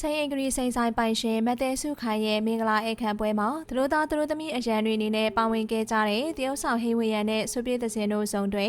စိန်အင်္ဂရီစိန်ဆိုင်ပိုင်ရှင်မတဲစုခိုင်ရဲ့မင်္ဂလာအခမ်းပွဲမှာသူတို့သားသူတို့သမီးအရန်တွေအနေနဲ့ပါဝင်ခဲ့ကြတဲ့တရုတ်ဆောင်ဟိဝေယံနဲ့ဆွပြေးသစင်တို့ဆောင်တွေ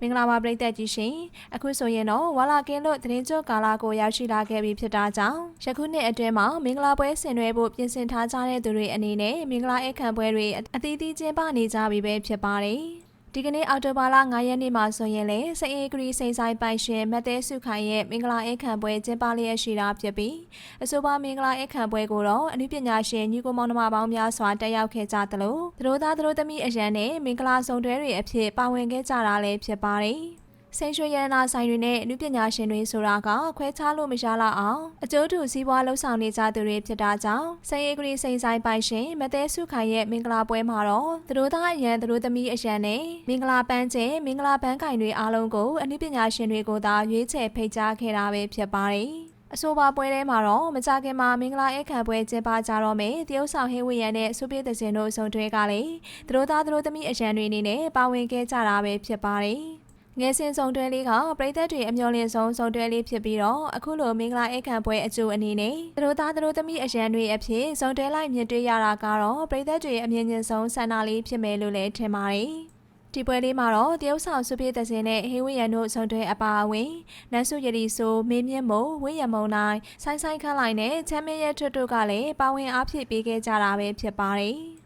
မင်္ဂလာပါပရိသတ်ကြီးရှင်အခုဆိုရင်တော့ဝါလာကင်းလို့သတင်းကြိုကာလာကိုရောက်ရှိလာခဲ့ပြီဖြစ်တာကြောင့်ယခုနှစ်အတွင်းမှာမင်္ဂလာပွဲဆင်နွှဲဖို့ပြင်ဆင်ထားကြတဲ့သူတွေအနေနဲ့မင်္ဂလာအခမ်းပွဲတွေအသီးသီးကျင်းပနေကြပြီပဲဖြစ်ပါတယ် ဒီကနေ့အောက်တိုဘာလ9ရက်နေ့မှာဆိုရင်လေစိန်အေဂရီစိန်ဆိုင်ပိုင်ရှင်မတ်တဲစုခိုင်ရဲ့မင်္ဂလာအခမ်းပွဲကျင်းပလျက်ရှိတာဖြစ်ပြီးအဆိုပါမင်္ဂလာအခမ်းပွဲကိုတော့အနုပညာရှင်ညီကိုမောင်နှမပေါင်းများစွာတက်ရောက်ခဲ့ကြသလိုသူတို့သားသူတို့သမီးအရန်နဲ့မင်္ဂလာဆောင်တွဲတွေအဖြစ်ပါဝင်ခဲ့ကြတာလည်းဖြစ်ပါတယ် စိန်ရွှေရတနာဆိုင်တွေနဲ့အနုပညာရှင်တွေဆိုတာကခွဲခြားလို့မရလောက်အောင်အကျိုးတူစည်းပွားလှုပ်ဆောင်နေကြသူတွေဖြစ်တာကြောင့်စိန်အေဂရီစိန်ဆိုင်ပိုင်ရှင်မတဲစုခိုင်ရဲ့မင်္ဂလာပွဲမှာတော့သူတို့သားအရန်သူတို့သမီးအရန်နဲ့မင်္ဂလာပန်းကျဲမင်္ဂလာပန်းကင်တွေအားလုံးကိုအနုပညာရှင်တွေကိုသာရွေးချယ်ဖိတ်ကြားခဲ့တာပဲဖြစ်ပါတယ်အဆိုပါပွဲထဲမှာတော့မကြခင်မှာမင်္ဂလာအခမ်းပွဲကျင်းပကြတော့မယ်တရုတ်ဆောင်ဟင်းဝေရံနဲ့စုပြေးသစင်တို့ဆုံတွဲကလည်းသူတို့သားသူတို့သမီးအရန်တွေအနေနဲ့ပါဝင်ခဲ့ကြတာပဲဖြစ်ပါတယ် ငယ်စဉ်ဆောင်တွဲလေးကပြည်သက်တွေအမျော်လင့်ဆုံးဆောင်တွဲလေးဖြစ်ပြီးတော့အခုလိုမင်္ဂလာအခမ်းပွဲအကျိုးအနေနဲ့သူတို့သားသူတို့သမီးအရန်တွေအဖြစ်ဆောင်တွဲလိုက်မြင်တွေ့ရတာကတော့ပြည်သက်တွေအမြင်ကျင်ဆုံးဆန္ဒလေးဖြစ်မယ်လို့လည်းထင်ပါတယ်ဒီပွဲလေးမှာတော့တရုတ်ဆောင်စုပြေးသစင်နဲ့ဟေးဝေရန်တို့ဆုံတွဲအပါအဝင်နတ်ဆုရည်ဆိုမင်းမြင့်မို့ဝင်းရမုံနိုင်ဆိုင်းဆိုင်းခန့်လိုက်နဲ့ချမ်းမင်းရဲ့ထွတ်တို့ကလည်းပါဝင်အားဖြည့်ပေးခဲ့ကြတာပဲဖြစ်ပါတယ်